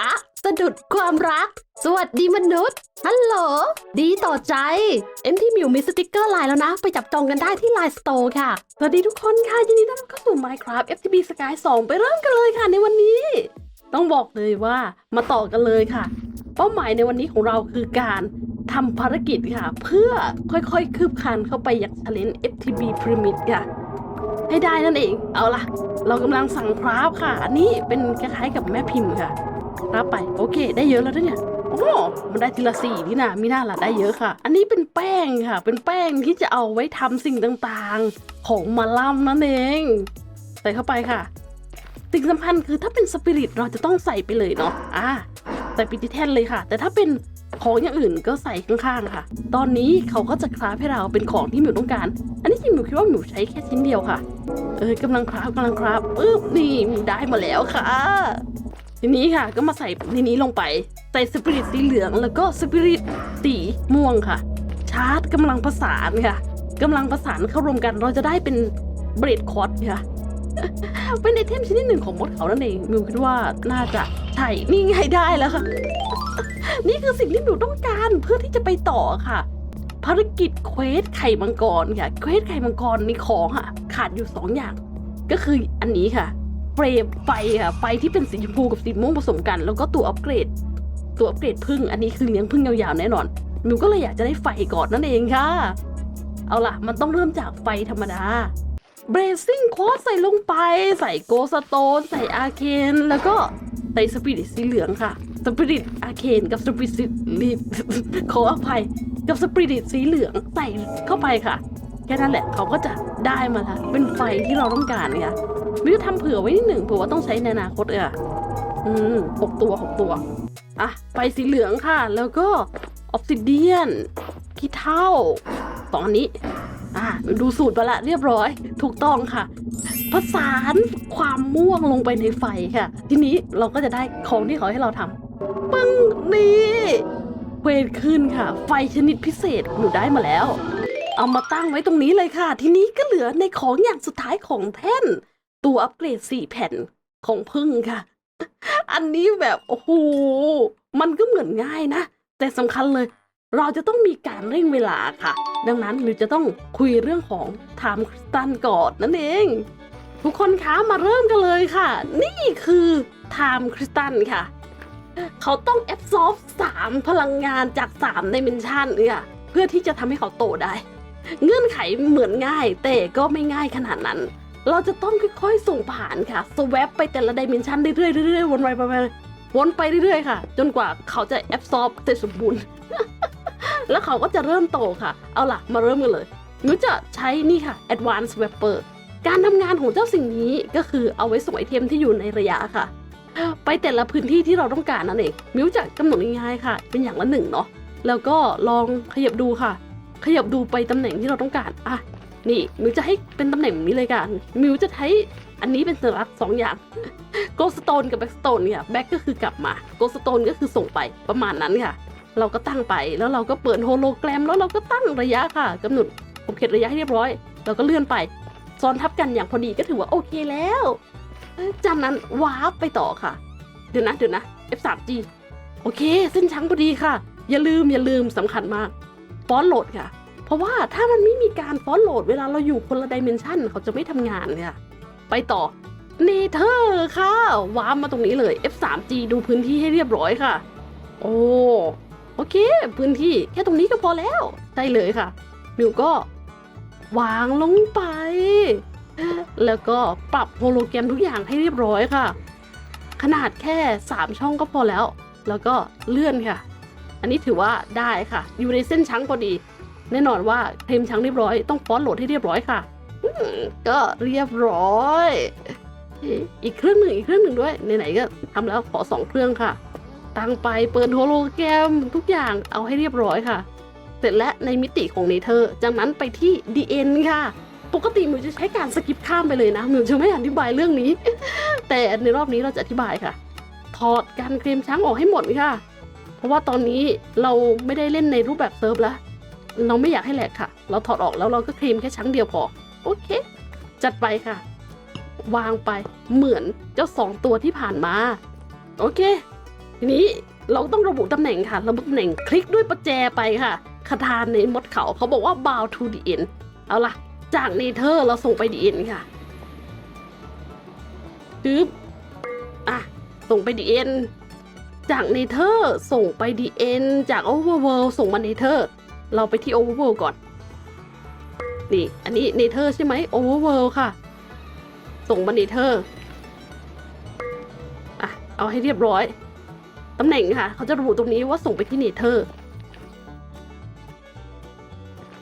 อะสะดุดความรัก สวัสดีมนุษย์ ฮัลโหล ดีต่อใจ เอ็มที่มิวมีสติกเกอร์ไลน์แล้วนะ ไปจับจองกันได้ที่ไลน์สโตร์ค่ะ สวัสดีทุกคนค่ะ ยินดีต้อนรับเข้าสู่ Minecraft FTB Sky 2 ไปเริ่มกันเลยค่ะในวันนี้ ต้องบอกเลยว่ามาต่อกันเลยค่ะ เป้าหมายในวันนี้ของเราคือการทำภารกิจค่ะ เพื่อค่อยๆ คืบคานเข้าไปยังช l เลน FTB Pyramid ค่ะให้ได้นั่นเอง เอาล่ะ เรากำลังสั่งคราฟค่ะ อันนี้เป็นคล้ายๆกับแม่พิมพ์ค่ะ ราฟไป โอเค ได้เยอะแล้วเนี่ยโอ้มันได้ทีละสี่นี่นะมีหน้าละได้เยอะค่ะ อันนี้เป็นแป้งค่ะ เป็นแป้งที่จะเอาไว้ทำสิ่งต่างๆ ของมาล่ำนั่นเองใส่เข้าไปค่ะ สิ่งสำคัญคือถ้าเป็นสปิริตเราจะต้องใส่ไปเลยเนาะอ่าใส่ปิติแท่นเลยค่ะ แต่ถ้าเป็นของอย่างอื่นก็ใส่ข้างๆค่ะ ตอนนี้เขาก็จะคราฟให้เราเป็นของที่หมิวต้องการ อันนี้จริงหมิวคิดว่าหมิวใช้แค่ชิ้นเดียวค่ะ เออกำลังคราฟกำลังคราฟปึ๊บนี่ได้มาแล้วค่ะ ทีนี้ค่ะก็มาใส่ในนี้ลงไป ใส่สปิริตสีเหลืองแล้วก็สปิริตสีม่วงค่ะ ชาร์จกำลังประสานค่ะกำลังประสานเข้ารวมกันเราจะได้เป็นเบรดคอร์ดค่ะเป็นไอเทมชนิดหนึ่งของมดเขานั่นเองมิวคิดว่าน่าจะใช่นี่ไงได้แล้วค่ะ นี่คือสิ่งที่หนูต้องการเพื่อที่จะไปต่อค่ะ ภารกิจเควสไข่มังกรค่ะเควสไข่มังกรในของอะ ขาดอยู่สองอย่าง ก็คืออันนี้ค่ะ เฟรมไฟค่ะไฟที่เป็นสีชมพูกับสีม่วงผสมกัน แล้วก็ตัวอัปเกรด ตัวอัปเกรดพึ่งอันนี้คือเลี้ยงพึ่งยาวๆแน่นอนมิวก็เลยอยากจะได้ไฟก่อนนั่นเองค่ะ เอาล่ะ มันต้องเริ่มจากไฟธรรมดาเบรซิ่งโคสใส่ลงไป ใส่โกสโตน ใส่อาเคนแล้วก็ใส่สปิริตสีเหลืองค่ะสปิริตอาเคนกับสปิริตลิขออภัยกับสปิริตสีเหลืองใส่เข้าไปค่ะ ค่นั้นแหละเขาก็จะได้มาละเป็นไฟที่เราต้องการเนี่ยมิวทำเผื่อไว้นิดหนึ่งเผื่อว่าต้องใช้ในอนาคตเอออืมหกตัวหกตัวอะไฟสีเหลืองค่ะ แล้วก็ออ s ซิเดียนขี้เท่าสองอันนี้อะดูสูตรไปละเรียบร้อย ถูกต้องค่ะผสานความม่วงลงไปในไฟค่ะ ทีนี้เราก็จะได้ของที่เขาให้เราทำปึ้งนี่เวทขึ้นค่ะ ไฟชนิดพิเศษหนูได้มาแล้ว เอามาตั้งไว้ตรงนี้เลยค่ะ ทีนี้ก็เหลือในของอย่างสุดท้ายของแท่น ตัวอัปเกรดสี่แผ่นของพึ่งค่ะ อันนี้แบบโอ้โหมันก็เหมือนง่ายนะ แต่สำคัญเลย เราจะต้องมีการเร่งเวลาค่ะ ดังนั้นหรือจะต้องคุยเรื่องของ Time Crystal ก่อนนั่นเอง ทุกคนคะมาเริ่มกันเลยค่ะ นี่คือ Time Crystal ค่ะ เขาต้อง absorb 3พลังงานจาก3 dimension เนี่ยเพื่อที่จะทำให้เขาโตได้ เงื่อนไขเหมือนง่าย แต่ก็ไม่ง่ายขนาดนั้น เราจะต้องค่อยๆส่งผ่านค่ะสวปไปแต่ละดิเมนชันเรื่อยๆเรื่อยๆวนไปไปไปวนไปเรื่อยๆค่ะ จนกว่าเขาจะแอบซอบเสร็จสมบูรณ์ แล้วเขาก็จะเริ่มโตค่ะ เอาล่ะ มาเริ่มกันเลยหนูจะใช้นี่ค่ะ Advanced Wrapper การทำงานของเจ้าสิ่งนี้ก็คือเอาไว้ส่งไอเทมที่อยู่ในระยะค่ะ ไปแต่ละพื้นที่ที่เราต้องการนั่นเองมิวจะกำหนดง่ายๆค่ะ เป็นอย่างละหนึ่งเนาะแล้วก็ลองขยับดูค่ะ ขยับดูไปตำแหน่งที่เราต้องการอะนี่มิวจะให้เป็นตำแหน่งแบบนี้เลยกันมิวจะใช้อันนี้เป็นสัญลักษณ์สองอย่างโกสโตนกับแบ็กสโตนเนี่ยแบ็กก็คือกลับมาโกสโตนก็คือส่งไปประมาณนั้นค่ะ เราก็ตั้งไปแล้วเราก็เปิดโฮโลแกรม แล้วเราก็ตั้งระยะค่ะกำหนดขอบเขตระยะให้เรียบร้อย เราก็เลื่อนไปซ้อนทับกันอย่างพอดีก็ถือว่าโอเคแล้วจากนั้นวาร์ปไปต่อค่ะ เดี๋ยวนะเดี๋ยวนะ F3G โอเค เส้นชังพอดีค่ะ อย่าลืมอย่าลืมสำคัญมาก ฟอนโหลดค่ะ เพราะว่าถ้ามันไม่มีการฟอนโหลด เวลาเราอยู่คนละดิเมนชันเขาจะไม่ทำงานเลยค่ะ ไปต่อเนเธอร์ค่ะวาร์ปมาตรงนี้เลย F3G ดูพื้นที่ให้เรียบร้อยค่ะ โอ้โอเค พื้นที่แค่ตรงนี้ก็พอแล้วใช่เลยค่ะมิวก็วางลงไป แล้วก็ปรับโฮโลแกรมทุกอย่างให้เรียบร้อยค่ะ ขนาดแค่ 3 ช่องก็พอแล้ว แล้วก็เลื่อนค่ะ อันนี้ถือว่าได้ค่ะ อยู่ในเส้นชังพอดี แน่นอนว่าเคลมชังเรียบร้อยต้องฟอนต์โหลดให้เรียบร้อยค่ะก็เรียบร้อย อีกเครื่องหนึ่งอีกเครื่องหนึ่งด้วยไหนๆก็ทำแล้วขอสองเครื่องค่ะตั้งไปเปิดโฮโลแกรมทุกอย่างเอาให้เรียบร้อยค่ะ เสร็จแล้วในมิติของเนเธอร์จากนั้นไปที่ DN ค่ะ ปกติมิวจะใช้การสกิปข้ามไปเลยนะมิวจะไม่อธิบายเรื่องนี้ แต่ในรอบนี้เราจะอธิบายค่ะ ถอดการเคลมช้างออกให้หมดค่ะ เพราะว่าตอนนี้เราไม่ได้เล่นในรูปแบบเซิร์ฟแล้ว เราไม่อยากให้แหลกค่ะ เราถอดออกแล้วเราก็เคลมแค่ช้างเดียวพอ โอเค จัดไปค่ะ วางไปเหมือนเจ้าสองตัวที่ผ่านมา โอเค ทีนี้เราต้องระบุตำแหน่งค่ะ ระบุตำแหน่งคลิกด้วยประแจไปค่ะคาถานในมดเขาเขาบอกว่า bow to the end เอาล่ะ จากเนเธอร์เราส่งไป the end ค่ะปึ๊บอะส่งไป the end จากเนเธอร์ส่งไป the end จาก overworld ส่งมาเนเธอร์เราไปที่ overworld ก่อน นี่ อันนี้เนเธอร์ใช่ไหม overworld ค่ะ ส่งมาเนเธอร์อะ เอาให้เรียบร้อย ตำแหน่งค่ะ เขาจะระบุตรงนี้ว่าส่งไปที่เนเธอร์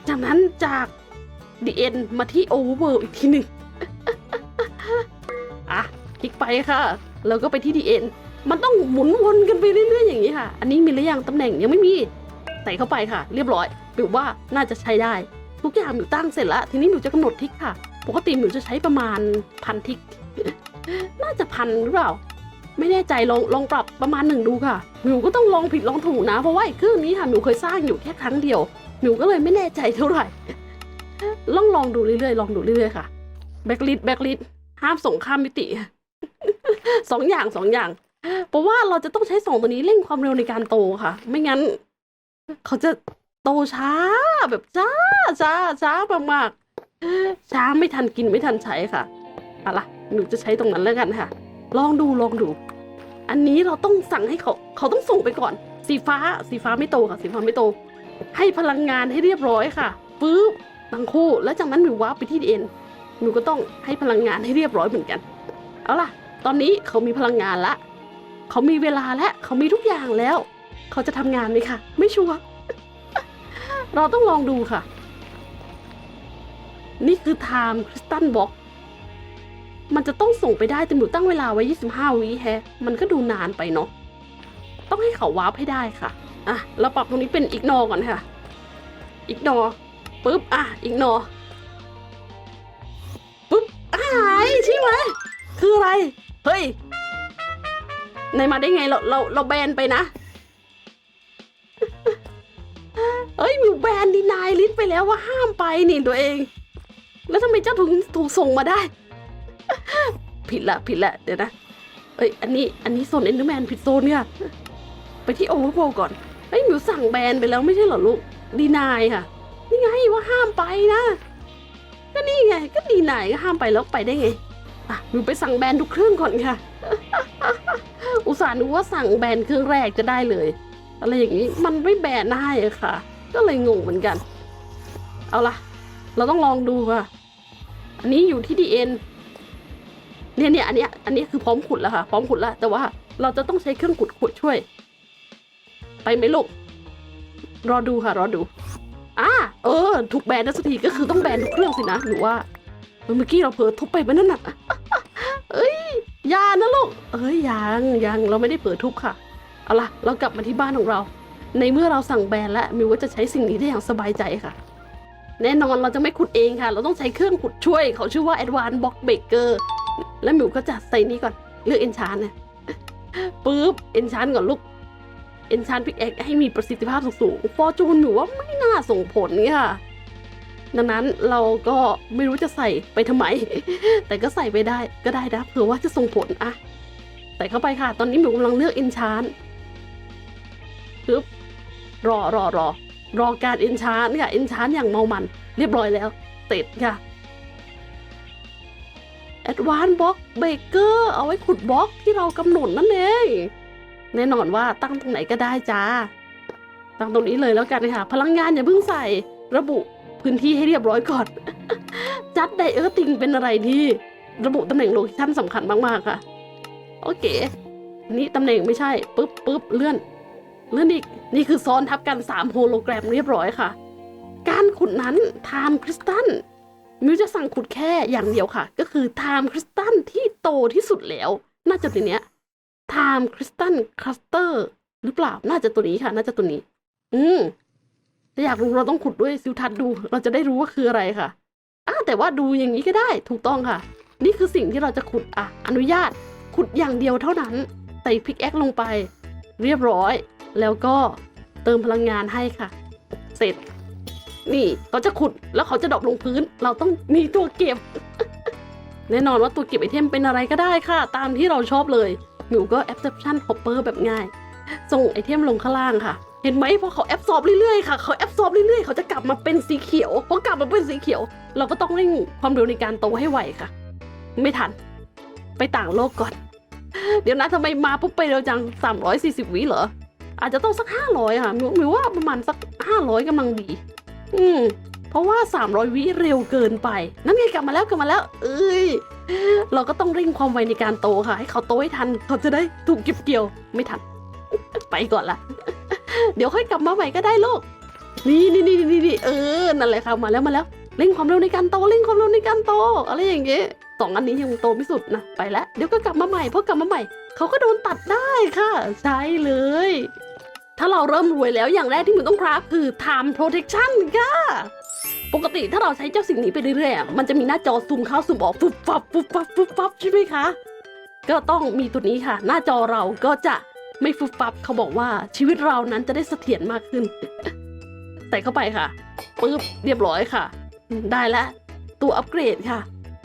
จากนั้นจาก the end มาที่ overworld อีกทีหนึ่งอะคลิกไปค่ะ แล้วก็ไปที่ the end มันต้องหมุนวนกันไปเรื่อยๆอย่างนี้ค่ะ อันนี้มีหรือยังตำแหน่งยังไม่มีใส่เข้าไปค่ะ เรียบร้อยบิวว่าน่าจะใช้ได้ ทุกอย่างมิวตั้งเสร็จแล้ว ทีนี้มิวจะกำหนดทิกค่ะ ปกติมิวจะใช้ประมาณพันทิก น่าจะพันหรือเปล่า ไม่แน่ใจลองลองปรับประมาณหนึ่งดูค่ะมิวก็ต้องลองผิดลองถูกนะ เพราะว่าไอ้เครื่องนี้ค่ะมิวเคยสร้างอยู่แค่ครั้งเดียวมิวก็เลยไม่แน่ใจเท่าไหร่ลองลองดูเรื่อยๆลองดูเรื่อยๆค่ะแบ็กลิดแบ็กลิดห้ามส่งข้ามมิติสองอย่างสองอย่าง เพราะว่าเราจะต้องใช้สองตัวนี้เร่งความเร็วในการโตค่ะ ไม่งั้น เขาจะโตช้า แบบช้าช้าช้ามากๆช้าไม่ทันกินไม่ทันใช้ค่ะเอาล่ะหนูจะใช้ตรงนั้นแล้วกันค่ะ ลองดูลองดู อันนี้เราต้องสั่งให้เขาเขาต้องส่งไปก่อน สีฟ้าสีฟ้าไม่โตค่ะ สีฟ้าไม่โต ให้พลังงานให้เรียบร้อยค่ะปึ๊บทั้งคู่แล้วจากนั้นหนูว้าไปที่เอ็นหนูก็ต้องให้พลังงานให้เรียบร้อยเหมือนกัน เอาล่ะ ตอนนี้เขามีพลังงานละ เขามีเวลาและเขามีทุกอย่างแล้ว เขาจะทำงานไหมคะไม่ชัวร์เราต้องลองดูค่ะ นี่คือ time crystal box มันจะต้องส่งไปได้แต่หนูตั้งเวลาไว้ 25 วิแฮะ มันก็ดูนานไปเนาะต้องให้เขาวาร์ปให้ได้ค่ะ อะ เราปรับตรงนี้เป็นอีกนอก่อนค่ะ อีกนอปุ๊บ อะ อีกนอปุ๊บอะหายใช่ไหมคืออะไร เฮ้ย ในมาได้ไงเราเราเราแบนไปนะ เอ้ยมิวแบนดีนายลิสต์ไปแล้วว่าห้ามไปนี่ตัวเอง แล้วทำไมเจ้าถึงถูกส่งมาได้ ผิดละผิดละเดี๋ยวนะ เอ้ยอันนี้อันนี้โซนเอนเดอร์แมนผิดโซนเนี่ยไปที่โอเวอร์โก่อนเฮ้ยมิวสั่งแบนไปแล้วไม่ใช่เหรอลูกดีนายค่ะ นี่ไงว่าห้ามไปนะก็นี่ไง ก็ดีนายก็ห้ามไปแล้วไปได้ไงอะมิวไปสั่งแบนทุกเครื่องก่อนค่ะ อุตส่าห์นึกว่าสั่งแบนเครื่องแรกจะได้เลย อะไรอย่างนี้มันไม่แบนได้ค่ะ ก็เลยงงเหมือนกัน เอาละเราต้องลองดูค่ะ อันนี้อยู่ที่ดีเอ็นเนี่ยเนี่ยอันเนี้ยอันนี้คือพร้อมขุดแล้วค่ะ พร้อมขุดแล้ว แต่ว่าเราจะต้องใช้เครื่องขุดขุดช่วย ไปไหมลูกรอดูค่ะ รอดูอ่าเออ ถูกแบนนะสักทีก็คือต้องแบนทุกเครื่องสินะหนูว่าเมื่อกี้เราเผลอทุบไปมันนั่นน่ะ ยานะลูก เอ้ยยังยังเราไม่ได้เปิดทุบค่ะ เอาล่ะ เรากลับมาที่บ้านของเรา ในเมื่อเราสั่งแบรนด์แล้วมิวก็จะใช้สิ่งนี้ได้อย่างสบายใจค่ะ แน่นอนเราจะไม่ขุดเองค่ะ เราต้องใช้เครื่องขุดช่วย เขาชื่อว่า Advanced Box Breaker แล้วมิวก็จะใส่นี้ก่อนเลือกเอนชานนะปุ๊บเอนชานก่อนลูกเอนชานพิกแอคให้มีประสิทธิภาพสูงๆฟอร์จูนมิวว่าไม่น่าส่งผลค่ะ ดังนั้นเราก็ไม่รู้จะใส่ไปทำไม แต่ก็ใส่ไปได้ก็ได้นะเผื่อว่าจะส่งผลอะใส่เข้าไปค่ะ ตอนนี้หมิวกำลังเลือกเอนชานปึ๊บรอรอรอรอการเอนชานค่ะเอนชานอย่างเมามัน เรียบร้อยแล้วเสร็จค่ะ Advanced Box Breaker เอาไว้ขุดบล็อกที่เรากำหนดนั่นเองแน่นอนว่าตั้งตรงไหนก็ได้จ้า ตั้งตรงนี้เลยแล้วกันค่ะ พลังงานอย่าเพิ่งใส่ระบุ พื้นที่ให้เรียบร้อยก่อน จัดไดเออร์ติงเป็นอะไรที่ระบุตำแหน่งโลเคชั่นสำคัญมากๆค่ะ โอเค นี่ตำแหน่งไม่ใช่ปุ๊บปุ๊บเลื่อน เลื่อนอีก นี่คือซ้อนทับกัน 3 โฮโลแกรมเรียบร้อยค่ะ การขุดนั้นไทม์คริสตัลมิวจะสั่งขุดแค่อย่างเดียวค่ะ ก็คือไทม์คริสตัลที่โตที่สุดแล้ว น่าจะตัวเนี้ยไทม์คริสตัลคลัสเตอร์หรือเปล่าน่าจะตัวนี้ค่ะ น่าจะตัวนี้ อืม ถ้าอยากรู้เราต้องขุดด้วยซิวทัศน์ดู เราจะได้รู้ว่าคืออะไรค่ะอ่าแต่ว่าดูอย่างนี้ก็ได้ถูกต้องค่ะ นี่คือสิ่งที่เราจะขุดอะ อนุญาตขุดอย่างเดียวเท่านั้น ใส่พิกแอคลงไป เรียบร้อย แล้วก็เติมพลังงานให้ค่ะ เสร็จ นี่เขาจะขุดแล้วเขาจะดรอปลงพื้น เราต้องมีตัวเก็บ แน่นอนว่าตัวเก็บไอเทมเป็นอะไรก็ได้ค่ะ ตามที่เราชอบเลยหนูก็ Exception Hopper แบบง่าย ส่งไอเทมลงข้างล่างค่ะ เห็นไหมพอเขาแอบซอบเรื่อยๆค่ะเขาแอบซอบเรื่อยๆ เขาจะกลับมาเป็นสีเขียวพอกลับมาเป็นสีเขียว เราก็ต้องเร่งความเร็วในการโตให้ไวค่ะ ไม่ทัน ไปต่างโลกก่อน เดี๋ยวนะทำไมมาปุ๊บไปเร็วจัง 340 วิเหรอ อาจจะต้องสัก 500 ค่ะมิวมิวว่าประมาณสัก 500กำลังดี อืมเพราะว่า 300 วิเร็วเกินไป นั่นไงกลับมาแล้วกลับมาแล้ว เอ้ย เราก็ต้องเร่งความไวในการโตค่ะ ให้เขาโตให้ทัน เขาจะได้ถูกเก็บเกี่ยว ไม่ทัน ไปก่อนละ เดี๋ยวค่อยกลับมาใหม่ก็ได้ลูก นี่นี่นี่นี่นี่เออ นั่นแหละค่ะ มาแล้วมาแล้ว เร่งความเร็วในการโต เร่งความเร็วในการโต อะไรอย่างเงี้ยสองอันนี้ยังโตไม่สุดนะ ไปแล้ว เดี๋ยวก็กลับมาใหม่พอกลับมาใหม่ เขาก็โดนตัดได้ค่ะ ใช่เลย ถ้าเราเริ่มรวยแล้วอย่างแรกที่มึงต้องคราฟคือ time protection ค่ะปกติถ้าเราใช้เจ้าสิ่งนี้ไปเรื่อยๆ มันจะมีหน้าจอซูมเข้าซูมออกฟุบฟับฟุบฟับฟุบฟับใช่ไหมคะ ก็ต้องมีตัวนี้ค่ะ หน้าจอเราก็จะ ไม่ฟุบฟับเขาบอกว่าชีวิตเรานั้นจะได้เสถียรมากขึ้น ใส่เข้าไปค่ะปึ๊บเรียบร้อยค่ะ ได้แล้วตัวอัปเกรดค่ะ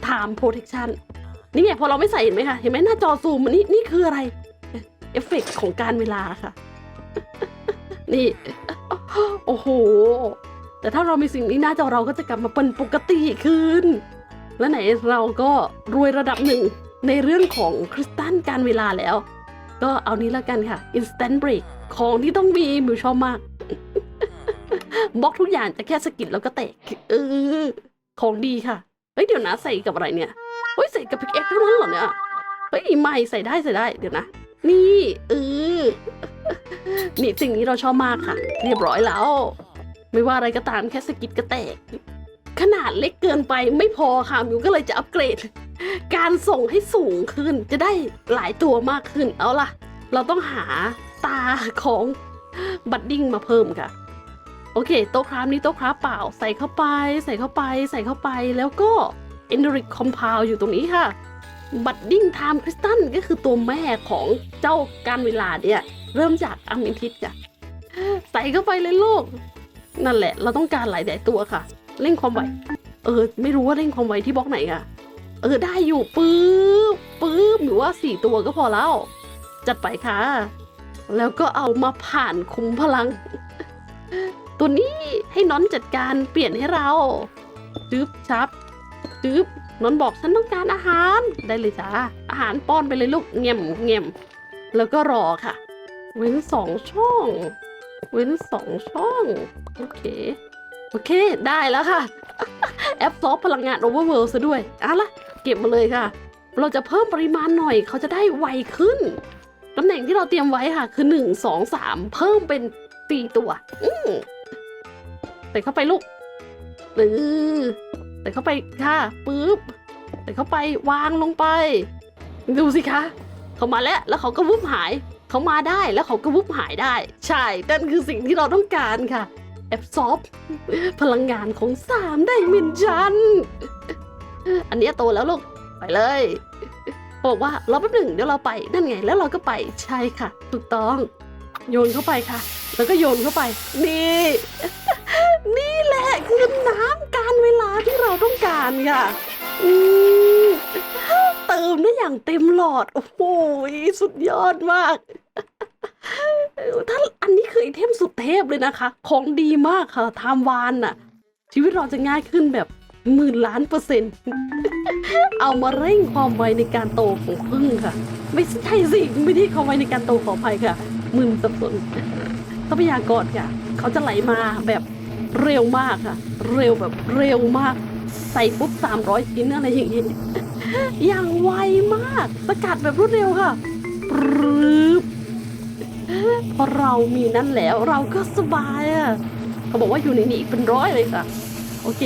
time protection นี่ไงพอเราไม่ใส่เห็นไหมคะเห็นไหมหน้าจอซูมอันนี้นี่คืออะไร เอฟเฟกต์ของการเวลาค่ะ นี่ โอ้โห แต่ถ้าเรามีสิ่งนี้หน้าจอเราก็จะกลับมาเป็นปกติขึ้น และไหนเราก็รวยระดับหนึ่งในเรื่องของคริสตัลการเวลาแล้ว ก็เอานี้ละกันค่ะ instant break ของที่ต้องมีมิวชอบมากบล็อกทุกอย่างจะแค่สกิดแล้วก็แตกเออของดีค่ะ เฮ้ยเดี๋ยวนะใส่กับอะไรเนี่ย เฮ้ยใส่กับพิกเอ็กเท่านั้นเหรอเนี่ย เฮ้ยไม่ใส่ได้ใส่ได้เดี๋ยวนะ นี่เออนี่สิ่งนี้เราชอบมากค่ะ เรียบร้อยแล้ว ไม่ว่าอะไรก็ตามแค่สกิดก็แตก ขนาดเล็กเกินไปไม่พอค่ะมิวก็เลยจะอัปเกรด การส่งให้สูงขึ้นจะได้หลายตัวมากขึ้นเอาล่ะ เราต้องหาตาของบัดดิ้งมาเพิ่มค่ะ โอเค โต๊ะคราฟนี้โต๊ะคราฟเปล่าใส่เข้าไป ใส่เข้าไป ใส่เข้าไปแล้วก็ e n e r i c Compound อยู่ตรงนี้ค่ะ บัดดิ้งไทม์คริสตัลก็คือตัวแม่ของเจ้าการเวลาเนี่ย เริ่มจากอมิทิสค่ะใส่เข้าไปเลยลูกนั่นแหละ เราต้องการหลายๆตัวค่ะ เร่งความไวเออ ไม่รู้ว่าเร่งความไวที่บล็อกไหนค่ะ เออได้อยู่ปื๊บปื๊บหรือว่าสี่ตัวก็พอแล้ว จัดไปค่ะ แล้วก็เอามาผ่านคุ้มพลัง ตัวนี้ให้น้อนจัดการเปลี่ยนให้เราจึ๊บชับจึ๊บน้อนบอกฉันต้องการอาหารได้เลยจ้าอาหารป้อนไปเลยลูกเงี่ยมเงี่ยมแล้วก็รอค่ะ เว้นสองช่อง เว้นสองช่องโอเคโอเค ได้แล้วค่ะ แอปซอฟพลังงานโอเวอร์เวิลด์ซะด้วยอะละ เก็บมาเลยค่ะ เราจะเพิ่มปริมาณหน่อยเขาจะได้ไวขึ้นตำแหน่งที่เราเตรียมไว้ค่ะ คือหนึ่งสองสามเพิ่มเป็นสี่ตัว อืมใส่เข้าไปลูกหรือใส่เข้าไปค่ะปึ๊บใส่เข้าไปวางลงไป ดูสิคะเขามาแล้วแล้วเขาก็วุบหายเขามาได้แล้วเขาก็วุบหายได้ ใช่นั่นคือสิ่งที่เราต้องการค่ะแอบซอฟพลังงานของสามไดเมนชัน อันนี้โตแล้วลูก ไปเลยบอกว่ารอแป๊บหนึ่งเดี๋ยวเราไปนั่นไง แล้วเราก็ไปใช่ค่ะ ถูกต้อง โยนเข้าไปค่ะ แล้วก็โยนเข้าไป นี่ นี่แหละคือน้ำการเวลาที่เราต้องการค่ะอืเติมได้อย่างเต็มหลอด โอ้โหสุดยอดมากถ้าอันนี้คือไอเทมสุดเทพเลยนะคะ ของดีมากค่ะไทม์วานน่ะ ชีวิตเราจะง่ายขึ้นแบบ หมื่นล้านเปอร์เซ็นต์ เอามาเร่งความไวในการโตของพึ่งค่ะ ไม่ใช่สิไม่ได้ความไวในการโตขออภัยค่ะหมื่นสับสนทรัพยากรค่ะ เขาจะไหลมาแบบเร็วมากค่ะ เร็วแบบเร็วมาก ใส่ปุ๊บสามร้อยชิ้นอะไรอย่างนี้อย่างไวมาก สกัดแบบรวดเร็วค่ะปรึบพอเรามีนั่นแล้วเราก็สบายอะเขาบอกว่าอยู่ในนี้อีกเป็นร้อยเลยค่ะ โอเค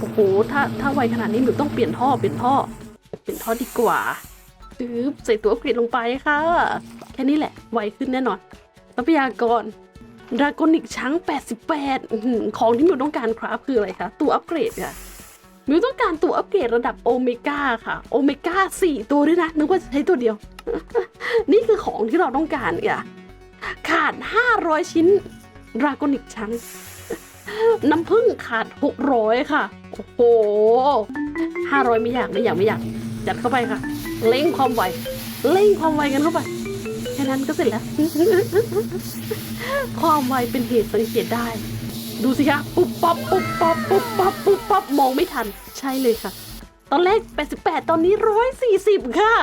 โอ้โหถ้าถ้าไวขนาดนี้หนูต้องเปลี่ยนท่อเปลี่ยนท่อ เปลี่ยนท่อดีกว่าจึ๊บใส่ตัวอัพเกรดลงไปค่ะ แค่นี้แหละ ไวขึ้นแน่นอนทรัพยากรดราโกนิกช้าง 88 ของที่มิวต้องการครับคืออะไรคะ ตัวอัปเกรดค่ะมิวต้องการตัวอัปเกรดระดับโอเมก้าค่ะ โอเมก้า4ตัวด้วยนะ นึกว่าจะใช้ตัวเดียว นี่คือของที่เราต้องการค่ะ ขาด 500 ชิ้นดราโกนิกช้าง น้ำผึ้งขาด 600 ค่ะ โอ้โห500ไม่อยากไม่อยากไม่อยากจัดเข้าไปค่ะเร่งความไวเร่งความไวกันเข้าไปแค่ค่นั้นก็เสร็จแล้ว ความไวเป็นเหตุสังเกตได้ ดูสิคะปุ๊บปั๊บปุ๊บปั๊บปุ๊บปั๊บปุ๊บปั๊บมองไม่ทัน ใช่เลยค่ะ ตอนแรก 88 ตอนนี้ 140 ค่ะ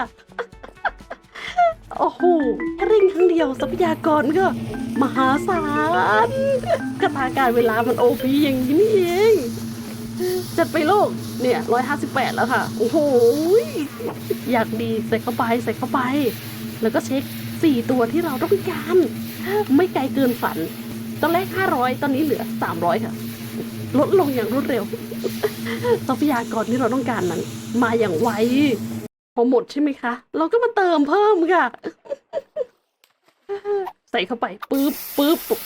โอ้โหแค่เร่งครั้งเดียวทรัพยากรก็ มหาศาลกระตาการเวลามันโอพีอย่างนี้นี่เอง จัดไปโลกเนี่ย158แปดแล้วค่ะ โอ้โห อยากดีใส่เข้าไปใส่เข้าไป แล้วก็เช็ค4ตัวที่เราต้องการ ไม่ไกลเกินฝัน ตอนแรก500ตอนนี้เหลือ300ค่ะ ลดลงอย่างรวดเร็ว ทรัพยากรที่เราต้องการนั้น มาอย่างไว พอหมดใช่ไหมคะ เราก็มาเติมเพิ่มค่ะ ใส่เข้าไป ปึ๊บปึ๊บปุ๊บ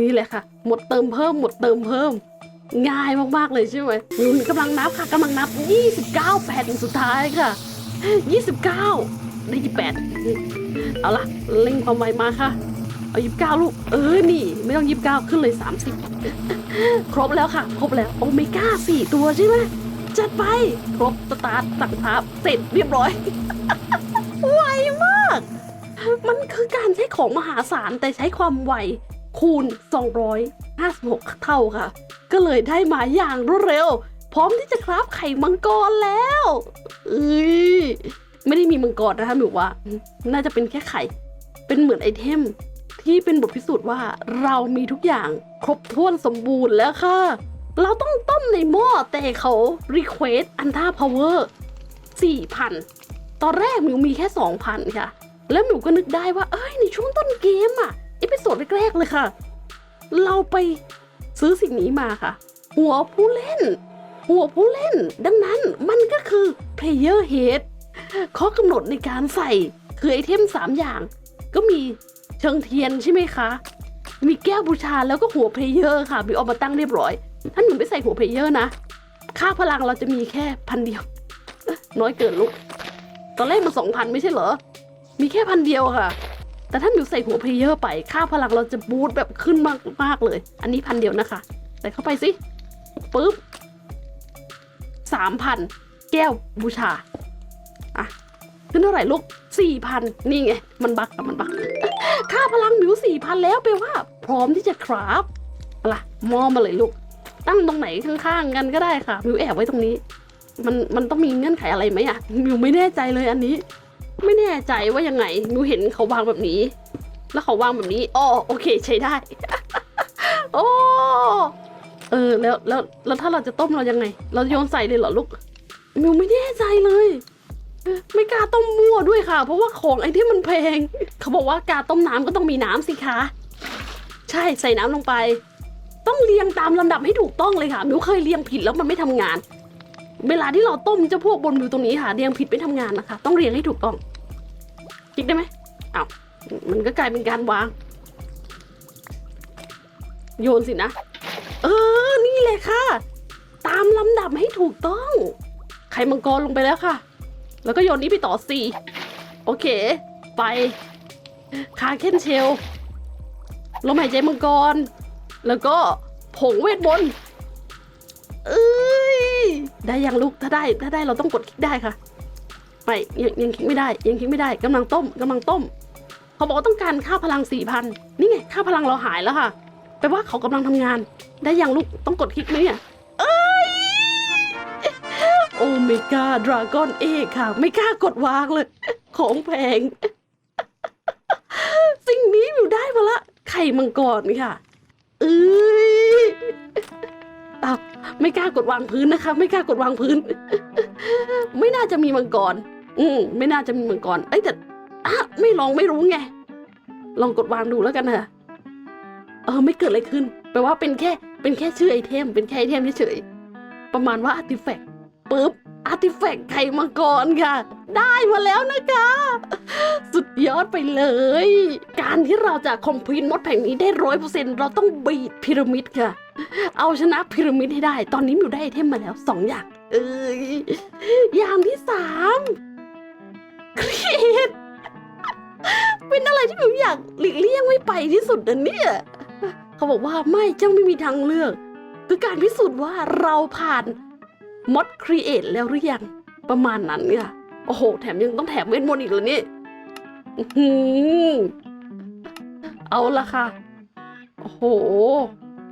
นี่แหละค่ะ หมดเติมเพิ่ม หมดเติมเพิ่ม ง่ายมากๆเลยใช่ไหมหนุนกำลังนับค่ะกำลังนับ 29แผ่นสุดท้ายค่ะ 29 ได้28เอาละเร่งความไวมาค่ะ เอา29ลูก เออ นี่ ไม่ต้อง29ขึ้นเลย30ครบแล้วค่ะ ครบแล้วโอเมก้า4ตัวใช่ไหมจัดไป ครบสตาร์ทสั่งทับเสร็จเรียบร้อย ไวมาก มันคือการใช้ของมหาศาลแต่ใช้ความไวคูณ 56 เท่าค่ะ ก็เลยได้มาอย่างรวดเร็ว พร้อมที่จะคราฟไข่มังกรแล้วเอ้ยไม่ได้มีมังกรนะคะหนูว่า น่าจะเป็นแค่ไข่ เป็นเหมือนไอเทม ที่เป็นบทพิสูจน์ว่าเรามีทุกอย่างครบถ้วนสมบูรณ์แล้วค่ะ เราต้องต้มในหม้อแต่เขารีเควสอันท่าพาวเวอร์4,000 ตอนแรกหมิวมีแค่ 2,000 ค่ะ แล้วหมิวก็นึกได้ว่า เอ้ยในช่วงต้นเกมอะเอพิโซดแรกๆเลยค่ะ เราไปซื้อสิ่งนี้มาค่ะ หัวผู้เล่น หัวผู้เล่น ดังนั้นมันก็คือ player head ข้อกำหนดในการใส่คือไอเทม 3 อย่าง ก็มีเชิงเทียนใช่ไหมคะ มีแก้วบูชาแล้วก็หัวเพลเยอร์ค่ะ มีเอามาตั้งเรียบร้อยถ้าหนูไม่ใส่หัวเพลเยอร์นะ ค่าพลังเราจะมีแค่พันเดียว น้อยเกินลูก ตอนแรกมันสองพันไม่ใช่เหรอ มีแค่พันเดียวค่ะ แต่ถ้าหนูใส่หัวเพลเยอร์ไป ค่าพลังเราจะบูตแบบขึ้นมากมากเลย อันนี้พันเดียวนะคะ ใส่เข้าไปสิปุ๊บสามพันแก้วบูชา อะ ขึ้นเท่าไหร่ลูกสี่พันนี่ไง มันบักอะมันบัก ค่าพลังหมิวสี่พันแล้วแปลว่า พร้อมที่จะคราฟอาล่ะมอมาเลยลูก ตั้งตรงไหนข้างๆกันก็ได้ค่ะมิวแอบไว้ตรงนี้ มันมันต้องมีเงื่อนไขอะไรไหมอะมิวไม่แน่ใจเลยอันนี้ ไม่แน่ใจว่ายังไงหมิวเห็นเขาวางแบบนี้ แล้วเขาวางแบบนี้อ๋อโอเคใช้ได้ โอ้เออแล้วแล้วแล้วถ้าเราจะต้มเรายังไง เราโยนใส่เลยเหรอลูกหมิวไม่แน่ใจเลย ไม่กล้าต้มมั่วด้วยค่ะ เพราะว่าของไอ้ที่มันแพง เขาบอกว่าการต้มน้ำก็ต้องมีน้ำสิคะใช่ใส่น้ำลงไป ต้องเรียงตามลำดับให้ถูกต้องเลยค่ะมิวเคยเรียงผิดแล้วมันไม่ทำงาน เวลาที่เราต้มเจ้าพวกบนอยู่ตรงนี้ค่ะเรียงผิดไม่ทำงานนะคะ ต้องเรียงให้ถูกต้องคลิกได้ไหมอ้าวมันก็กลายเป็นการวาง โยนสินะ เออ นี่เลยค่ะ ตามลำดับให้ถูกต้อง ไข่มังกรลงไปแล้วค่ะ แล้วก็โยนนี้ไปต่อสี่โอเค ไปคาเคนเชลลมหายใจมังกร แล้วก็ผงเวทมนต์เอ้ย ได้ยังลูกถ้าได้ถ้าได้เราต้องกดคลิกได้ค่ะไม่ยังยังคลิกไม่ได้ ยังคลิกไม่ได้กำลังต้มกำลังต้มเขาบอกว่าต้องการค่าพลังสี่พันนี่ไงค่าพลังเราหายแล้วค่ะแปลว่าเขากำลังทำงาน ได้ยังลูกต้องกดคลิกไหมเนี่ยเอ้ยโอเมก้าดราก้อนเอค่ะ ไม่กล้ากดวางเลย ของแพง สิ่งนี้อยู่ได้มาละ ไข่มังกรค่ะเอ้ย ไม่กล้ากดวางพื้นนะคะ ไม่กล้ากดวางพื้น ไม่น่าจะมีมังกร อืมไม่น่าจะมีมังกรเอ้ยแต่อะไม่ลองไม่รู้ไง ลองกดวางดูแล้วกันนะเออ ไม่เกิดอะไรขึ้น แปลว่าเป็นแค่ เป็นแค่ชื่อไอเทม เป็นแค่ไอเทมเฉยๆประมาณว่าอาร์ติแฟกต์ปุ๊บอาร์ติแฟกต์ไข่มังกรค่ะ ได้มาแล้วนะคะ สุดยอดไปเลย การที่เราจะคอมพลีทมดแผงนี้ได้ร้อยเปอร์เซ็นต์เราต้องบีดพีระมิดค่ะ เอาชนะพีระมิดให้ได้ ตอนนี้มิวได้ไอเทมมาแล้วสองอย่าง เอ้ยอย่างที่สามครีเอทเป็นอะไรที่มิวอยากหลีกเลี่ยงไม่ไปที่สุดนะเนี่ย เขาบอกว่าไม่เจ้าไม่มีทางเลือก คือการพิสูจน์ว่าเราผ่านมดครีเอทแล้วหรือยังประมาณนั้นเนี่ยโอ้โห แถมยังต้องแถมเวทมนต์อีกเหรอนี่เอาละค่ะ โอ้โห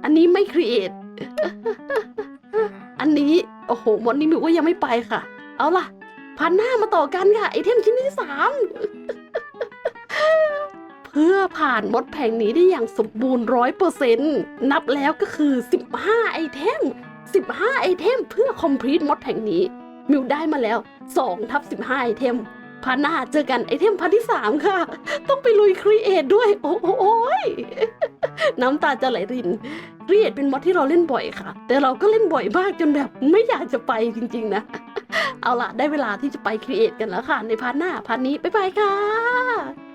อันนี้ไม่ครีเอทอันนี้ โอ้โหวันนี้มิวก็ยังไม่ไปค่ะ เอาล่ะ พันหน้ามาต่อกันค่ะไอเทมชิ้นที่สามเพื่อผ่านมดแผงนี้ได้อย่างสมบูรณ์ร้อยเปอร์เซ็นต์นับแล้วก็คือ 15 ไอเทม 15 ไอเทม เพื่อคอมพลีทมดแผงนี้ มิวได้มาแล้ว2ทับ15 ไอเทม พันหน้าเจอกันไอเทมพันที่ 3 ค่ะ ต้องไปลุยครีเอทด้วย โอ้โอยน้ำตาจะไหลรินครีเอทเป็นมอดที่เราเล่นบ่อยค่ะ แต่เราก็เล่นบ่อยมากจนแบบไม่อยากจะไปจริงๆนะ เอาล่ะ ได้เวลาที่จะไปครีเอทกันแล้วค่ะ ในพาร์ทหน้าพาร์ทนี้ บ๊ายบายค่ะ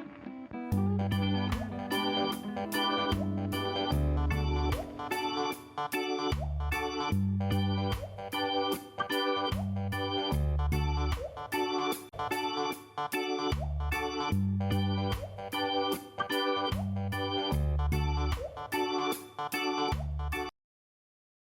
Thank you.